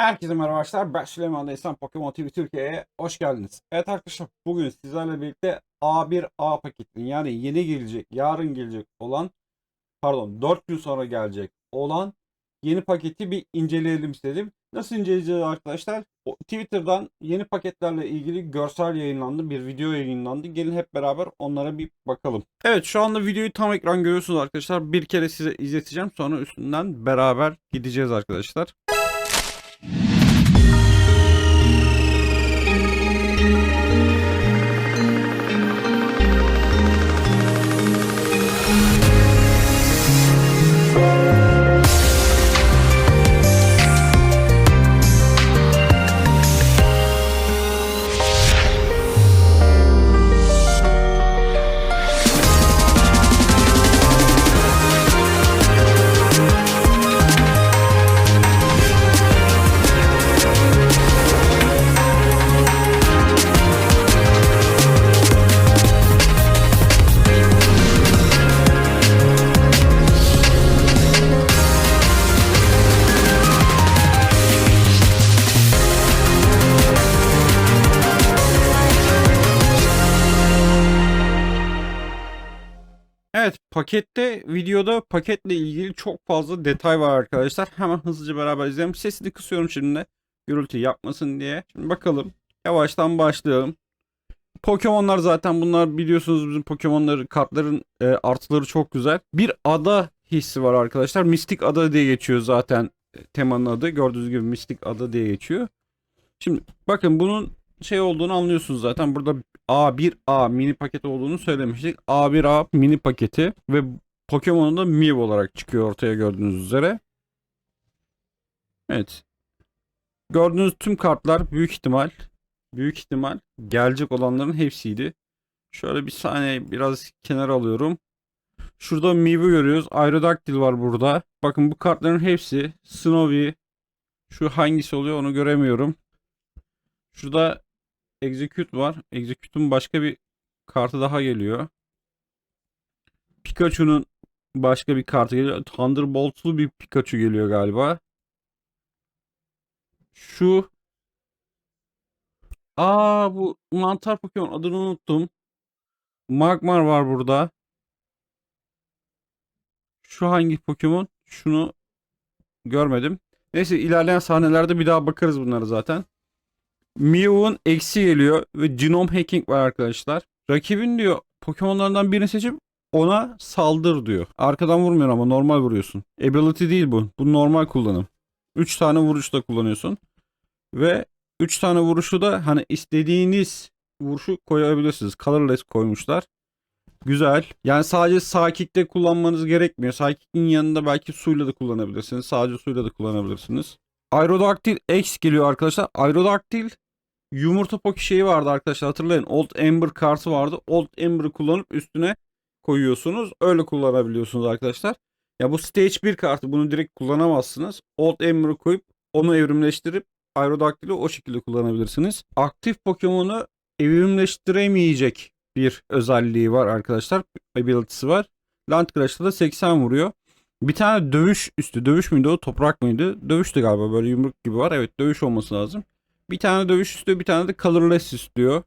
Herkese merhaba arkadaşlar. Ben Süleyman Deysan Pokemon TV Türkiye'ye hoş geldiniz. Evet arkadaşlar bugün sizlerle birlikte A1A paketinin yani yeni gelecek, yarın gelecek olan pardon 4 gün sonra gelecek olan yeni paketi bir inceleyelim istedim. Nasıl inceleyeceğiz arkadaşlar? O, Twitter'dan yeni paketlerle ilgili görsel yayınlandı, bir video yayınlandı. Gelin hep beraber onlara bir bakalım. Evet şu anda videoyu tam ekran görüyorsunuz arkadaşlar. Bir kere size izleteceğim sonra üstünden beraber gideceğiz arkadaşlar. Pakette videoda paketle ilgili çok fazla detay var arkadaşlar. Hemen hızlıca beraber izleyelim. Sesini kısıyorum şimdi. Gürültü yapmasın diye. Şimdi bakalım. Yavaştan başlayalım. Pokemonlar zaten bunlar biliyorsunuz bizim Pokemonları kartların e, artıları çok güzel. Bir ada hissi var arkadaşlar. Mistik Ada diye geçiyor zaten e, temanın adı. Gördüğünüz gibi Mistik Ada diye geçiyor. Şimdi bakın bunun şey olduğunu anlıyorsunuz zaten. Burada A1A mini paket olduğunu söylemiştik. A1A mini paketi ve Pokemon'un da Mew olarak çıkıyor ortaya gördüğünüz üzere. Evet. Gördüğünüz tüm kartlar büyük ihtimal büyük ihtimal gelecek olanların hepsiydi. Şöyle bir saniye biraz kenara alıyorum. Şurada Mew'u görüyoruz. Aerodactyl var burada. Bakın bu kartların hepsi Snowy. Şu hangisi oluyor onu göremiyorum. Şurada Execute var. Execute'un başka bir kartı daha geliyor. Pikachu'nun başka bir kartı geliyor. Thunderbolt'lu bir Pikachu geliyor galiba. Şu Aa bu mantar Pokemon adını unuttum. Magmar var burada. Şu hangi Pokemon? Şunu görmedim. Neyse ilerleyen sahnelerde bir daha bakarız bunlara zaten. Mew'un eksi geliyor ve genome hacking var arkadaşlar. Rakibin diyor Pokemon'lardan birini seçip ona saldır diyor. Arkadan vurmuyor ama normal vuruyorsun. Ability değil bu. Bu normal kullanım. 3 tane vuruşta kullanıyorsun. Ve 3 tane vuruşu da hani istediğiniz vuruşu koyabilirsiniz. Colorless koymuşlar. Güzel. Yani sadece sağ kickte kullanmanız gerekmiyor. Sağ kick'in yanında belki suyla da kullanabilirsiniz. Sadece suyla da kullanabilirsiniz. Aerodactyl X geliyor arkadaşlar. Aerodactyl yumurta poki şeyi vardı arkadaşlar hatırlayın. Old Ember kartı vardı. Old Ember'ı kullanıp üstüne koyuyorsunuz. Öyle kullanabiliyorsunuz arkadaşlar. Ya bu Stage 1 kartı bunu direkt kullanamazsınız. Old Ember'ı koyup onu evrimleştirip Aerodactyl'i o şekilde kullanabilirsiniz. Aktif Pokemon'u evrimleştiremeyecek bir özelliği var arkadaşlar. Ability'si var. Landcrash'ta da 80 vuruyor. Bir tane dövüş üstü. Dövüş müydü o? Toprak mıydı? Dövüştü galiba. Böyle yumruk gibi var. Evet dövüş olması lazım. Bir tane dövüş istiyor. Bir tane de colorless istiyor.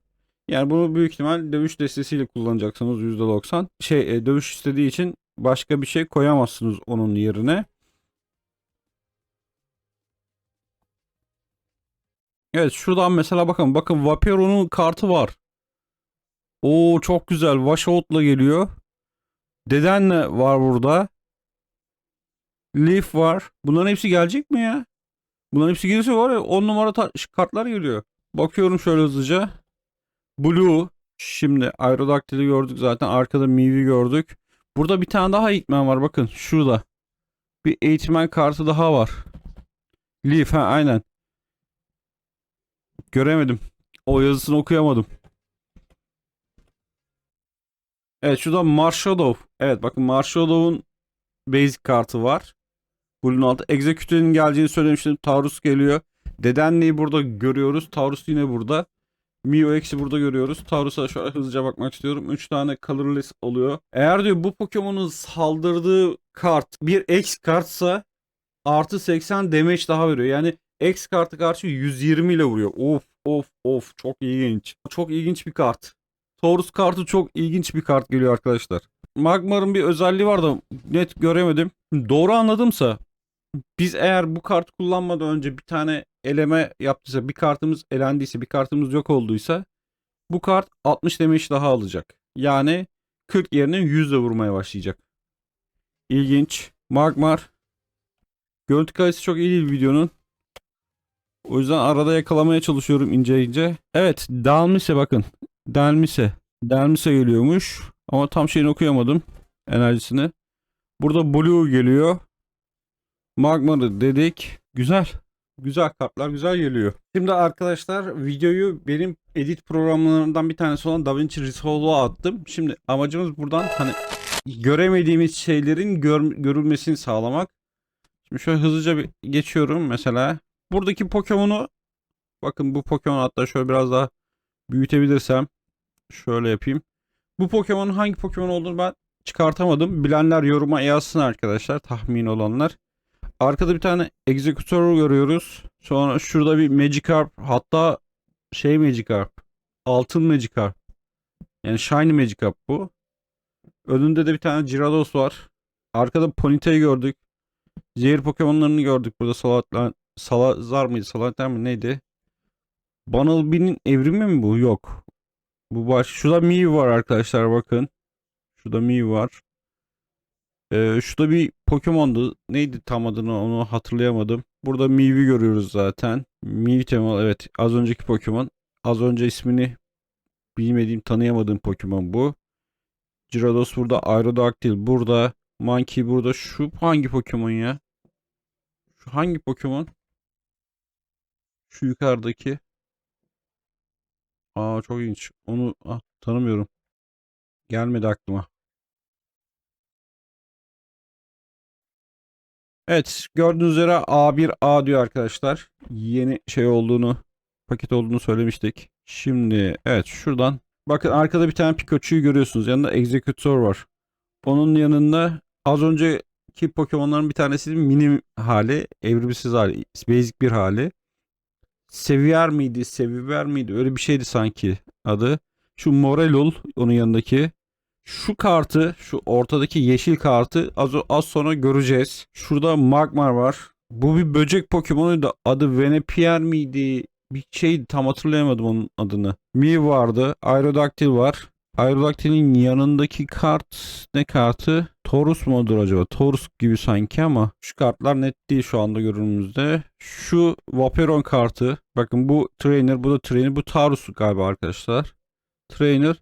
Yani bunu büyük ihtimal dövüş destesiyle kullanacaksınız %90. Şey e, dövüş istediği için başka bir şey koyamazsınız onun yerine. Evet şuradan mesela bakın. Bakın Vapero'nun kartı var. Oo çok güzel. Washout'la geliyor. Dedenle var burada. Leaf var. Bunların hepsi gelecek mi ya? Bunların hepsi gelirse var ya 10 numara kartlar geliyor. Bakıyorum şöyle hızlıca. Blue. Şimdi Aerodactyl'i gördük zaten. Arkada Mew'i gördük. Burada bir tane daha Eğitmen var. Bakın şurada. Bir Eğitmen kartı daha var. Leaf ha aynen. Göremedim. O yazısını okuyamadım. Evet şurada Marshadow. Evet bakın Marshadow'un basic kartı var. Blue'un altı. Execute'nin geleceğini söylemiştim. Taurus geliyor. Dedenli'yi burada görüyoruz. Taurus yine burada. Mio X'i burada görüyoruz. Taurus'a şöyle hızlıca bakmak istiyorum. 3 tane colorless oluyor. Eğer diyor bu Pokemon'un saldırdığı kart bir X kartsa artı 80 damage daha veriyor. Yani X kartı karşı 120 ile vuruyor. Of of of çok ilginç. Çok ilginç bir kart. Taurus kartı çok ilginç bir kart geliyor arkadaşlar. Magmar'ın bir özelliği var da net göremedim. Doğru anladımsa biz eğer bu kart kullanmadan önce bir tane eleme yaptıysa bir kartımız elendiyse bir kartımız yok olduysa bu kart 60 damage daha alacak. Yani 40 yerine 100 ile vurmaya başlayacak. İlginç. Magmar. Görüntü kalitesi çok iyi değil videonun. O yüzden arada yakalamaya çalışıyorum ince ince. Evet Dalmise bakın. Dalmise. Dalmise geliyormuş. Ama tam şeyini okuyamadım. Enerjisini. Burada Blue geliyor. Magmar'ı dedik. Güzel. Güzel kartlar güzel geliyor. Şimdi arkadaşlar videoyu benim edit programlarından bir tanesi olan DaVinci Resolve'a attım. Şimdi amacımız buradan hani göremediğimiz şeylerin gör- görülmesini sağlamak. Şimdi şöyle hızlıca bir geçiyorum mesela. Buradaki Pokemon'u bakın bu Pokemon hatta şöyle biraz daha büyütebilirsem şöyle yapayım. Bu Pokemon'un hangi Pokemon olduğunu ben çıkartamadım. Bilenler yoruma yazsın arkadaşlar tahmin olanlar. Arkada bir tane Executor görüyoruz. Sonra şurada bir Magikarp hatta şey Magikarp altın Magikarp yani Shiny Magikarp bu. Önünde de bir tane Gyarados var. Arkada Ponytail gördük. Zehir Pokemon'larını gördük burada. Salatlar, Salazar mıydı? Salatlar mı neydi? Bunnelby'nin evrimi mi bu? Yok. Bu baş. Şurada Mew var arkadaşlar bakın. Şurada Mew var. Ee, şurada bir Pokemon'du. Neydi tam adını onu hatırlayamadım. Burada Mew'i görüyoruz zaten. Mew temalı evet. Az önceki Pokemon. Az önce ismini bilmediğim tanıyamadığım Pokemon bu. Gyarados burada. Aerodactyl burada. Monkey burada. Şu hangi Pokemon ya? Şu hangi Pokemon? Şu yukarıdaki. Aa çok ilginç. Onu ah, tanımıyorum. Gelmedi aklıma. Evet gördüğünüz üzere A1A diyor arkadaşlar. Yeni şey olduğunu paket olduğunu söylemiştik. Şimdi evet şuradan bakın arkada bir tane Pikachu'yu görüyorsunuz. Yanında Executor var. Onun yanında az önceki Pokemon'ların bir tanesi mini hali, evrimsiz hali, basic bir hali. Seviyer miydi, Seviver miydi? Öyle bir şeydi sanki adı. Şu Morelul onun yanındaki. Şu kartı, şu ortadaki yeşil kartı az, az sonra göreceğiz. Şurada Magmar var. Bu bir böcek Pokemon'uydu. Adı Venepier miydi? Bir şeydi tam hatırlayamadım onun adını. Mew vardı. Aerodactyl var. Aerodactyl'in yanındaki kart ne kartı? Taurus mudur acaba? Taurus gibi sanki ama şu kartlar net değil şu anda görünümüzde. Şu Vaperon kartı. Bakın bu Trainer, bu da Trainer. Bu Taurus galiba arkadaşlar. Trainer.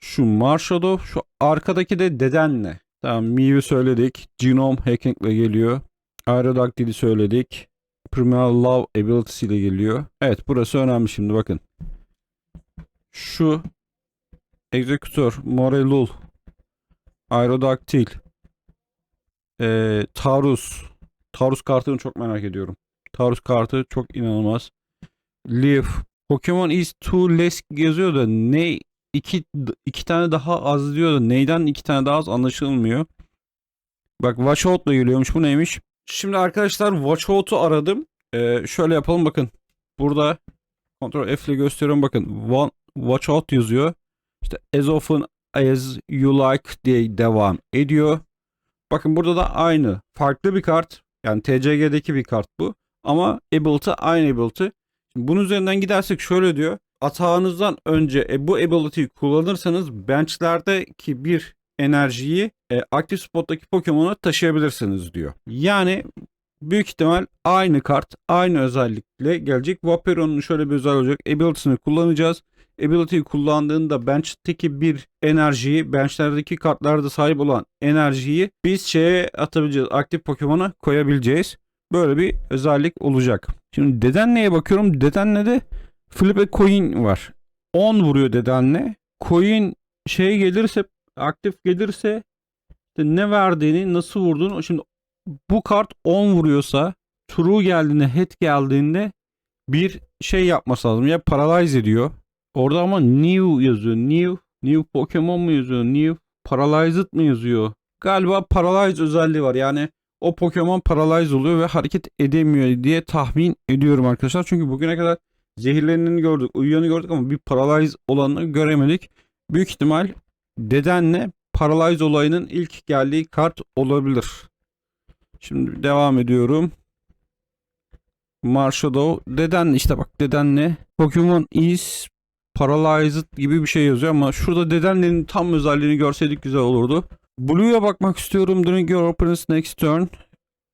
Şu Marshadow, şu arkadaki de Dedenle. Tamam Mew'u söyledik. Genome Hacking ile geliyor. Aerodactyl'i söyledik. Primal Love Ability ile geliyor. Evet burası önemli şimdi bakın. Şu Executor, Morelul, Aerodactyl, ee, Taurus. Taurus kartını çok merak ediyorum. Taurus kartı çok inanılmaz. Leaf. Pokemon is too less yazıyor da ne iki, iki tane daha az diyor da neyden iki tane daha az anlaşılmıyor. Bak Watch Out'la geliyormuş. Bu neymiş? Şimdi arkadaşlar Watch Out'u aradım. Ee, şöyle yapalım bakın. Burada Ctrl F ile gösteriyorum bakın. One, Watch Out yazıyor. İşte as often as you like diye devam ediyor. Bakın burada da aynı. Farklı bir kart. Yani TCG'deki bir kart bu. Ama ability aynı ability. Şimdi bunun üzerinden gidersek şöyle diyor. Atağınızdan önce e, bu ability'yi kullanırsanız benchlerdeki bir enerjiyi e, aktif spottaki Pokemon'a taşıyabilirsiniz diyor. Yani büyük ihtimal aynı kart, aynı özellikle gelecek. Vaperon'un şöyle bir özelliği olacak. Ability'sini kullanacağız. Ability'yi kullandığında bench'teki bir enerjiyi, benchlerdeki kartlarda sahip olan enerjiyi biz şeye atabileceğiz. Aktif Pokemon'a koyabileceğiz. Böyle bir özellik olacak. Şimdi Dedenne'ye bakıyorum. Dedenne'de Flip a Coin var. 10 vuruyor Dedenne. Coin şey gelirse, aktif gelirse ne verdiğini, nasıl vurduğunu. Şimdi bu kart 10 vuruyorsa true geldiğinde, head geldiğinde bir şey yapması lazım. Ya paralyze ediyor. Orada ama new yazıyor. New, new Pokemon mu yazıyor? New paralyzed mı yazıyor? Galiba paralyze özelliği var. Yani o Pokemon paralyze oluyor ve hareket edemiyor diye tahmin ediyorum arkadaşlar. Çünkü bugüne kadar zehirleneni gördük, uyuyanı gördük ama bir paralyze olanı göremedik. Büyük ihtimal dedenle paralyze olayının ilk geldiği kart olabilir. Şimdi devam ediyorum. Marshadow. Deden işte bak dedenle Pokemon is paralyzed gibi bir şey yazıyor ama şurada dedenlerin tam özelliğini görseydik güzel olurdu. Blue'ya bakmak istiyorum. During your opponent's next turn.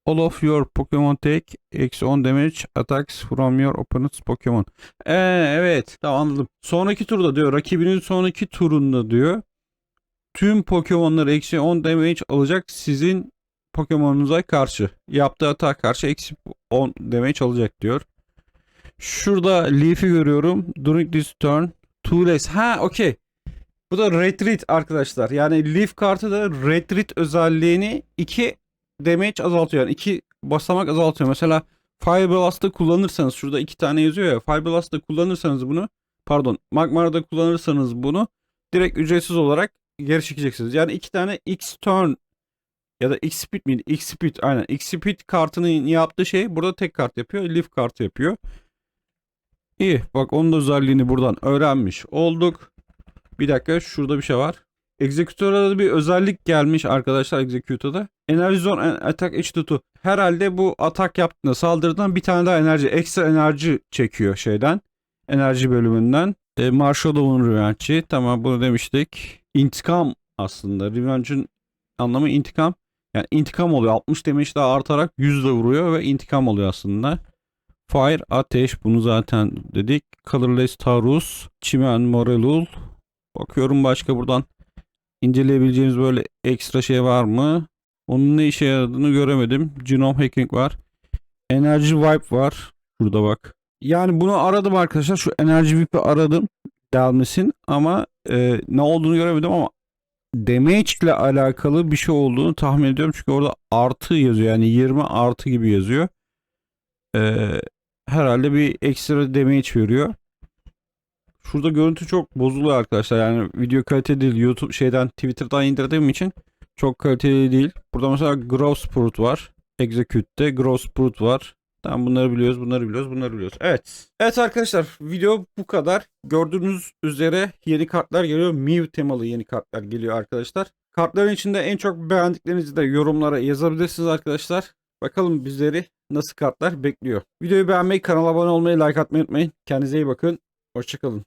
All of your Pokemon take eksi 10 damage attacks from your opponent's Pokemon. Ee, evet tamam anladım. Sonraki turda diyor rakibinin sonraki turunda diyor. Tüm Pokemon'lar eksi 10 damage alacak sizin Pokemon'unuza karşı. Yaptığı atak karşı eksi 10 damage alacak diyor. Şurada Leaf'i görüyorum. During this turn. Two less. Ha okey. Bu da Retreat arkadaşlar. Yani Leaf kartı da Retreat özelliğini 2 damage azaltıyor. Yani 2 basamak azaltıyor. Mesela Fire Blast'ı kullanırsanız şurada iki tane yazıyor ya. Fire Blast'ı kullanırsanız bunu pardon Magmara'da kullanırsanız bunu direkt ücretsiz olarak geri çekeceksiniz. Yani iki tane X turn ya da X speed miydi? X speed aynen. X speed kartının yaptığı şey burada tek kart yapıyor. Leaf kartı yapıyor. İyi. Bak onun da özelliğini buradan öğrenmiş olduk. Bir dakika şurada bir şey var. Executor'a da bir özellik gelmiş arkadaşlar Executor'da. Enerji Zone Attack H2. Herhalde bu atak yaptığında saldırıdan bir tane daha enerji, ekstra enerji çekiyor şeyden. Enerji bölümünden. E, Marshallow'un Revenge'i. Tamam bunu demiştik. İntikam aslında. Revenge'in anlamı intikam. Yani intikam oluyor. 60 damage daha artarak 100 de vuruyor ve intikam oluyor aslında. Fire, ateş bunu zaten dedik. Colorless Taurus, Çimen, Morelul. Bakıyorum başka buradan inceleyebileceğimiz böyle ekstra şey var mı? Onun ne işe yaradığını göremedim. Genome hacking var. Energy wipe var. Şurada bak. Yani bunu aradım arkadaşlar. Şu enerji wipe'i aradım. Delmesin ama e, ne olduğunu göremedim ama damage ile alakalı bir şey olduğunu tahmin ediyorum. Çünkü orada artı yazıyor. Yani 20 artı gibi yazıyor. Ee, herhalde bir ekstra damage veriyor. Şurada görüntü çok bozuluyor arkadaşlar. Yani video kaliteli değil. YouTube şeyden Twitter'dan indirdiğim için çok kaliteli değil. Burada mesela Growth Sprout var. Execute'de Growth Sprout var. Tamam bunları biliyoruz, bunları biliyoruz, bunları biliyoruz. Evet. Evet arkadaşlar video bu kadar. Gördüğünüz üzere yeni kartlar geliyor. Mew temalı yeni kartlar geliyor arkadaşlar. Kartların içinde en çok beğendiklerinizi de yorumlara yazabilirsiniz arkadaşlar. Bakalım bizleri nasıl kartlar bekliyor. Videoyu beğenmeyi, kanala abone olmayı, like atmayı unutmayın. Kendinize iyi bakın. Hoşçakalın.